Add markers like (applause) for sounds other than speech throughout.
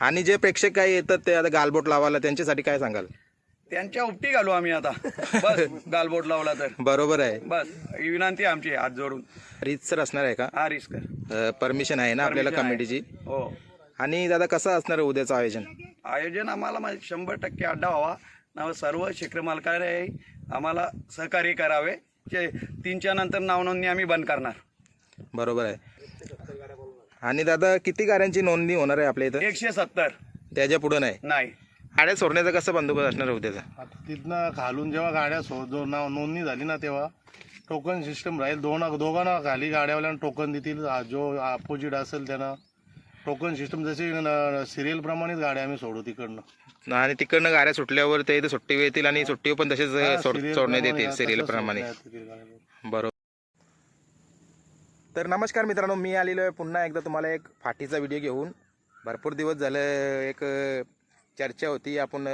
आणि जे प्रेक्षक काही येतात ते आता गालबोट लावायला त्यांच्यासाठी काय सांगाल? त्यांच्या उपटी घालू आम्ही आता. बस गालबोट लावला तर. बरोबर आहे. बस ही विनंती आहे आमची हात जोडून. रीतसर असणार आहे का? हा रिस्कर परमिशन आहे ना आपल्याला Permission आहे. कमिटीची? हो. आणि दादा कसं असणार आहे उद्याचं आयोजन? आयोजन आम्हाला म्हणजे शंभर टक्के अड्डा व्हावा. नाव सर्व शिखर मालकाने आम्हाला सहकार्य करावे. जे तीनच्या नंतर नावनोंदणी आम्ही बंद करणार. बरोबर आहे. आणि दादा किती गाड्यांची नोंदणी होणार आहे आपल्या इथं? एकशे सत्तर. त्याच्या पुढं नाही? नाही. गाड्या सोडण्याचा कसं बंदोबस्त असणार आहे उद्याचा? आता तिथनं खालून जेव्हा गाड्या सो जो नाव नोंदणी झाली ना तेव्हा टोकन सिस्टम राहील. दोन दोघांना खाली गाड्यावाल्यानं टोकन देतील. आ- जो अपोजिट असेल त्यांना टोकन सिस्टम जशी सिरियल प्रमाणेच गाड्या आम्ही सोडू तिकडनं. आणि तिकडनं गाड्या सुटल्यावर ते इथं सुट्टी येतील आणि सुट्टी पण तसेच सोड serial सोडण्यात प्रमाणे, येतील सिरियल तसं प्रमाणे. सोडण्यात येतील गाड्या. बरोबर तर नमस्कार मित्रांनो मी आलेलो आहे पुन्हा एकदा तुम्हाला एक फाटीचा व्हिडिओ घेऊन. भरपूर दिवस झालं एक चर्चा होती आपण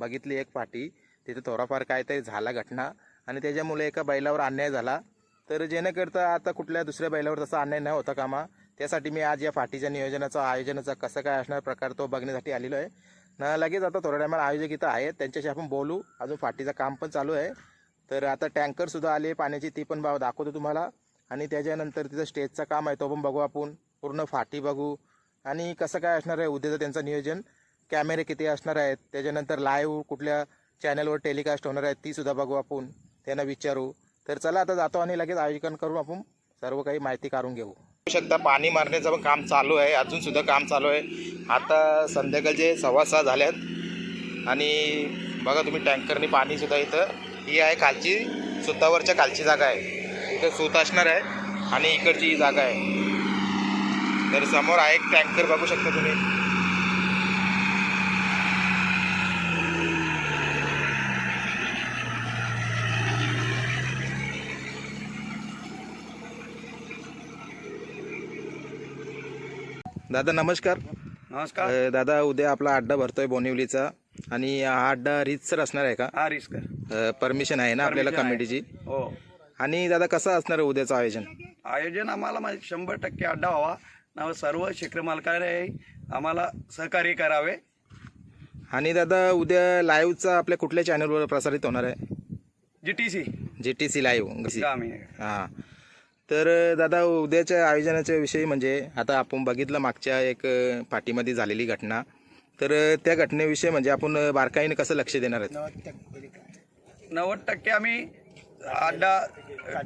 बघितली एक फाटी. तिथे थोडाफार काहीतरी झाला घटना आणि त्याच्यामुळे एका बैलावर अन्याय झाला. तर जेणेकरता आता कुठल्या दुसऱ्या बैलावर तसा अन्याय न होता कामा त्यासाठी मी आज या फाटीच्या नियोजनाचा आयोजनाचा कसं काय असणार प्रकार तो बघण्यासाठी आलेलो आहे. ना लगेच आता थोड्या टायमाला आयोजक इथं आहेत. त्यांच्याशी आपण बोलू. अजून फाटीचं काम पण चालू आहे. तर आता टँकरसुद्धा आले पाण्याची ती पण भाव दाखवतो तुम्हाला. आणि त्याच्यानंतर तिथं स्टेजचं काम आहे तो पण बघू आपण. पूर्ण फाटी बघू. आणि कसं काय असणार आहे उद्याचं त्यांचं नियोजन. कॅमेरे किती असणार आहेत त्याच्यानंतर लाईव्ह कुठल्या चॅनलवर टेलिकास्ट होणार आहेत ती सुद्धा बघू आपण. त्यांना विचारू. तर चला आता जातो आणि लगेच आयोजन करून आपण. सर्व काही माहिती काढून घेऊ. शकता पाणी मारण्याचं पण काम चालू आहे. अजून सुद्धा काम चालू आहे. आता संध्याकाळचे सव्वा सहा झाल्यात. आणि बघा तुम्ही टँकरनी पाणी सुद्धा इथं. ही आहे खालची सुतावरच्या खालची जागा आहे. इथं सूत असणार आहे आणि इकडची ही जागा आहे. तर समोर आहे एक टँकर बघू शकता तुम्ही. दादा नमस्कार. नमस्कार. दादा उद्या आपला अड्डा भरतोय बोनिवलीचा आणि हा अड्डा रीतसर असणार आहे का? हा रिस्कर परमिशन आहे ना आपल्याला. कमिटीची? हो. आणि दादा कसं असणार आहे उद्याचं आयोजन? आयोजन आम्हाला म्हणजे शंभर टक्के अड्डा व्हावा. नाव सर्व शिखर मालकाने आम्हाला सहकार्य करावे. आणि दादा उद्या लाईव्हचा आपल्या कुठल्या चॅनलवर प्रसारित होणार आहे? G T C G T C live आम्ही हां. तर दादा उद्याच्या आयोजनाच्या विषयी म्हणजे आता आपण बघितलं मागच्या एक पाठीमध्ये झालेली घटना. तर त्या घटनेविषयी म्हणजे आपण बारकाईने कसं लक्ष देणार आहेत? नव्वद टक्के आम्ही अड्डा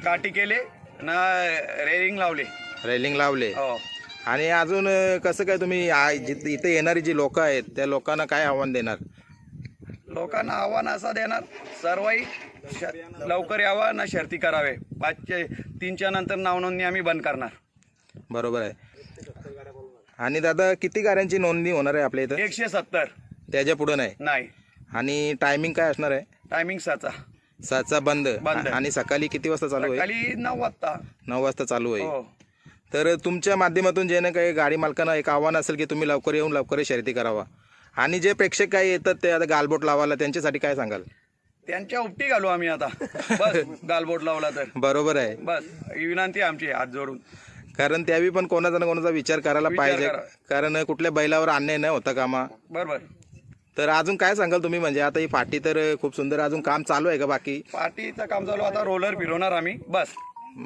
काठी केले ना रेलिंग लावले. रेलिंग लावले. हो. आणि अजून कसं काय तुम्ही आ- जिथं इथे येणारी जी लोक आहेत त्या लोकांना काय आव्हान देणार? लोकांना आव्हान असं देणार सर्वही श- लवकर यावा ना शर्ती करावे. पाचचे तीनच्या नंतर नावनोंदणी आम्ही बंद करणार. बरोबर आहे. आणि दादा किती गाड्यांची नोंदणी होणार आहे आपल्या इथं? एकशे सत्तर. त्याच्या पुढं नाही? नाही. आणि टायमिंग काय असणार आहे? टायमिंग साचा. सातचा बंद. बंद. आणि सकाळी किती वाजता चालू आहे? नऊ वाजता. नऊ वाजता चालू होईल हो. तर तुमच्या माध्यमातून जे ना काही गाडी मालकांना एक आव्हान असेल की तुम्ही लवकर येऊन लवकर शर्यती करावा. आणि जे प्रेक्षक काही येतात ते आता गालबोट लावायला त्यांच्यासाठी काय सांगाल? त्यांच्या उपटी घालू आम्ही आता. बस गालबोट लावला तर. बरोबर आहे. बस ही विनंती आहे आमची हात जोडून. कारण त्यावेळी पण कोणाचा ना कोणाचा विचार करायला पाहिजे. करा. कारण कुठल्या बैलावर अन्याय न होता कामा. बरोबर. तर अजून काय सांगाल तुम्ही? म्हणजे आता ही फाटी तर खूप सुंदर अजून काम चालू आहे का बाकी? पार्टीचं काम चालू आता रोलर फिरवणार आम्ही. बस.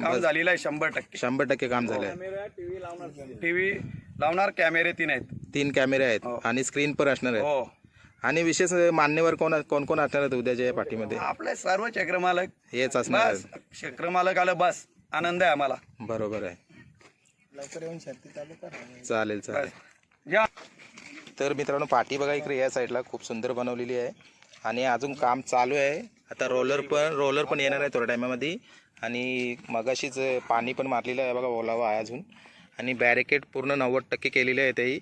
काम झालेलं आहे शंभर टक्के. शंभर टक्के काम झालंय. टीव्ही लावणार कॅमेरे तीन आहेत. तीन कॅमेरे आहेत हो. आणि स्क्रीन पण असणार आहेत हो. आणि विशेष मान्यवर कोण कोण कोण असणार आहेत उद्याच्या या पाठीमध्ये आपले सर्व चक्रमालक. हेच असणार बस. चक्रमालक आलं बस. आनंद आहे आम्हाला. बरोबर आहे. चालेल चालेल. बस. या. तर मित्रांनो पाठी बघा इकडे या साईडला खूप सुंदर बनवलेली आहे. आणि अजून काम चालू आहे. आता रोलर पण रोलर पण येणार आहे थोड्या टायमामध्ये. आणि मगाशीच पाणी पण मारलेलं आहे बघा ओलावा आहे अजून. आणि बॅरिकेड पूर्ण नव्वद टक्के केलेले आहे तेही.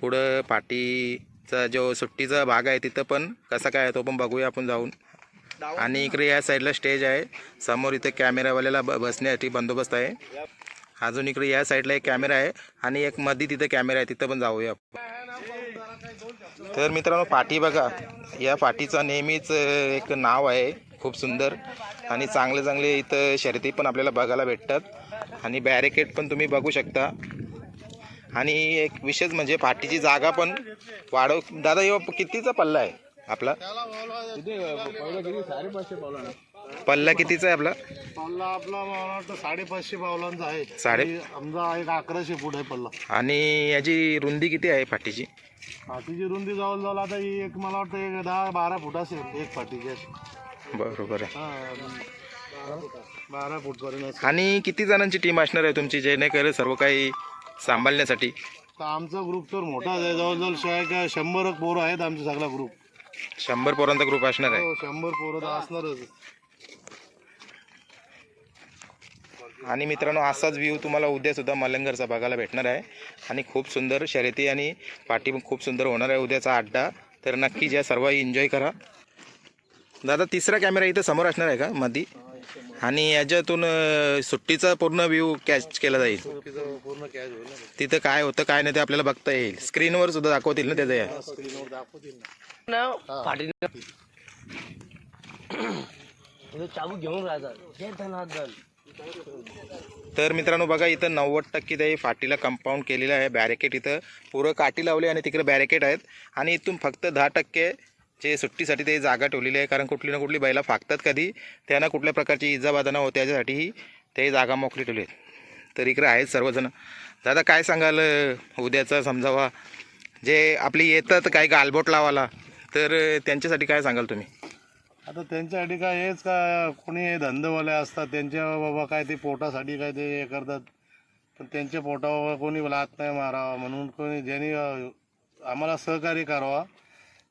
पुढं पाठीचा जो सुट्टीचा भाग आहे तिथं पण कसा काय आहे तो पण बघूया आपण जाऊन. आणि इकडे या साईडला स्टेज आहे. समोर इथे कॅमेरावाल्याला ब बसण्यासाठी बंदोबस्त आहे. अजून इकडे या साईडला एक कॅमेरा आहे. आणि एक मध्ये तिथे कॅमेरा आहे तिथं पण जाऊया तर मित्रांनो पाठी बघा. या पाठीचं नेहमीच एक नाव आहे. खूप सुंदर आणि चांगले चांगले इथं शर्यती पण आपल्याला बघायला भेटतात. आणि बॅरिकेड पण तुम्ही बघू शकता. आणि एक विशेष म्हणजे पाठीची जागा पण वाढव दादा यो कितीचा पल्ला आहे आपला? पल्ला कितीचा आहे आपला? पल्ला आपला मला वाटतं साडेपाचशे पावलांचा आहे. साडे- आणि आमचा एक अकराशे फूट आहे पल्ला. आणि याची रुंदी किती आहे पाठीची फाटीची रुंदी जवळ जवळ आता ही एक मला वाटतं एक दहा बारा फूट असेल एक फाटीची अशी बरोबर आहे. हा, बारा फूट पर्यंत असेल. आणि किती जणांची टीम असणार आहे तुमची जेणेकरून सर्व काही सांभाळण्यासाठी? तर आमचा ग्रुप तर मोठा आहे. जवळजवळ शे- एक शंभर पोरं आहेत आमचा सगळा ग्रुप शंभर पोरांचा ग्रुप असणार आहे. हो शंभर पोरं तर असणारच. आणि मित्रांनो असाच व्ह्यू तुम्हाला उद्यासुद्धा मलंगरचा बघायला भेटणार आहे. आणि खूप सुंदर शर्यती आणि पाठी खूप सुंदर होणार आहे उद्याचा अड्डा. तर नक्की ज्या सर्व एन्जॉय करा. दादा तिसरा कॅमेरा इथं समोर असणार आहे का मधी? आणि याच्यातून सुट्टीचा पूर्ण व्ह्यू कॅच केला जाईल. पूर्ण कॅच होईल तिथं काय होतं काय नाही ते आपल्याला बघता येईल. स्क्रीनवर सुद्धा दाखवतील ना त्याचं या. स्क्रीनवर दाखवतील ना फाटी (coughs) घेऊन राहतात. तर मित्रांनो बघा इथं नव्वद टक्के ते फाटीला कंपाऊंड केलेलं आहे. बॅरिकेड इथं पुरं काठी लावली आणि तिकडे बॅरिकेड आहेत. आणि इथून फक्त दहा टक्के जे सुट्टीसाठी ते जागा ठेवलेली आहे. कारण कुठली ना कुठली बैला फाकतात कधी. त्यांना कुठल्या प्रकारची इजाबाधना होते त्याच्यासाठीही ते जागा मोकळी ठेवली आहेत. तर इकडे आहेत सर्वजण. दादा काय सांगाल? उद्याचं समजावा. जे आपली येतात काही गालबोट लावाला तर त्यांच्यासाठी काय सांगाल तुम्ही? आता त्यांच्यासाठी काय हेच का कोणी धंदेवाले असतात त्यांच्या बाबा काय ते पोटासाठी काय ते हे करतात. पण त्यांच्या पोटावर कोणी लात नाही मारावा म्हणून कोणी ज्यांनी आम्हाला सहकार्य करावा.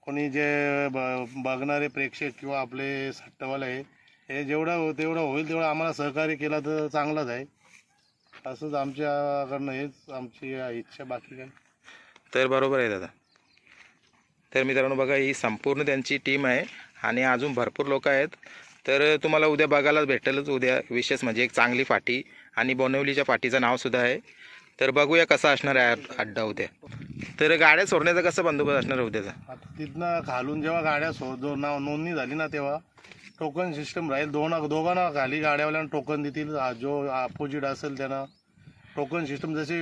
कोणी जे ब बघणारे प्रेक्षक किंवा आपले सट्टवाले आहे हे जेवढं हो तेवढं होईल तेवढं आम्हाला सहकार्य केला तर चांगलाच आहे. असंच आमच्याकडनं हेच आमची इच्छा बाकी काय. तर बरोबर आहे दादा. तर मित्रांनो बघा ही संपूर्ण त्यांची टीम आहे. आणि अजून भरपूर लोक आहेत. तर तुम्हाला उद्या बघायला भेटेलच उद्या. विशेष म्हणजे एक चांगली फाटी आणि बोनवलीच्या फाटीचं नावसुद्धा आहे. तर बघूया कसा असणार आहे अड्डा उद्या. तर गाड्या सोडण्याचा कसा बंदोबस्त असणार आहे उद्याचा? तिथनं खालून जेव्हा गाड्या सो जो नाव नोंदणी झाली ना तेव्हा टोकन सिस्टम राहील. दोन दोघांना खाली गाड्यावाल्यानं टोकन देतील. जो अपोजिट असेल त्यांना टोकन सिस्टम जशी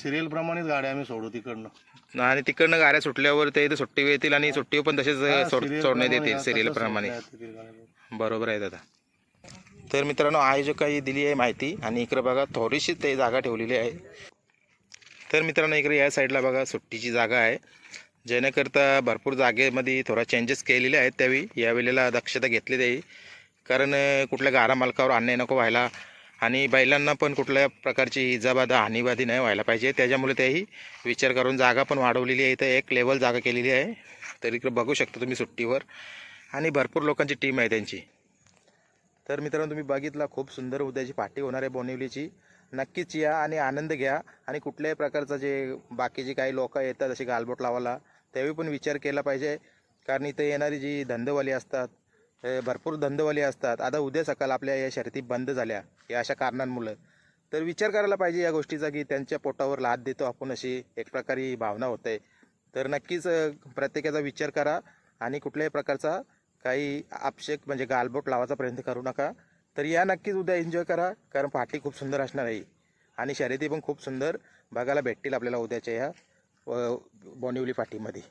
सिरियल प्रमाणेच गाड्या आम्ही सोडू तिकडनं. आणि तिकडनं गाड्या सुटल्यावर ते इथं सुट्टी येतील आणि सुट्टी पण तसेच सोड सोडण्यात येतील सिरियल प्रमाणे. बरोबर आहे दादा. तर मित्रांनो आयोजकांनी दिली आहे माहिती आणि इकडे बघा थोडीशी ते जागा ठेवलेली आहे. तर मित्रांनो इकडे या साईडला बघा सुट्टीची जागा आहे. जेणेकरता भरपूर जागेमध्ये थोडा चेंजेस केलेले आहेत त्यावेळी. यावेळेला दक्षता घेतली जाईल. कारण कुठल्या गारा मालकावर अन्याय नको व्हायला. आणि बैलांना पण कुठल्या प्रकारची इजाबाधा हानीबाधी नाही व्हायला पाहिजे. त्याच्यामुळे त्याही विचार करून जागा पण वाढवलेली आहे. इथं एक लेवल जागा केलेली आहे. तर इकडे बघू शकता तुम्ही सुट्टीवर. आणि भरपूर लोकांची टीम आहे त्यांची. तर मित्रांनो तुम्ही बघितला खूप सुंदर उद्याची पार्टी होणार आहे बोनिवलीची. नक्कीच या आणि आनंद घ्या. आणि कुठल्याही प्रकारचा जे बाकीचे काही लोक येतात असे गालबोट लावायला त्यावेळी पण विचार केला पाहिजे. कारण इथं येणारी जी धंदेवाली असतात भरपूर धंदेवाली असतात. आता उद्या सकाळ आपल्या या शर्यती बंद झाल्या. या अशा कारणांमुळं. तर विचार करायला पाहिजे या गोष्टीचा की त्यांच्या पोटावर लाद देतो आपण अशी एक प्रकारे भावना होते. तर नक्कीच प्रत्येकाचा विचार करा आणि कुठल्याही प्रकारचा काही आपशेक म्हणजे गालबोट लावायचा प्रयत्न करू नका. तर या नक्कीच उद्या एन्जॉय करा कारण पार्टी खूप सुंदर असणार आहे. आणि शर्यती पण खूप सुंदर. बघायला भेटतील आपल्याला उद्याच्या ह्या बॉनिवली बोनिवली पार्टीमध्ये.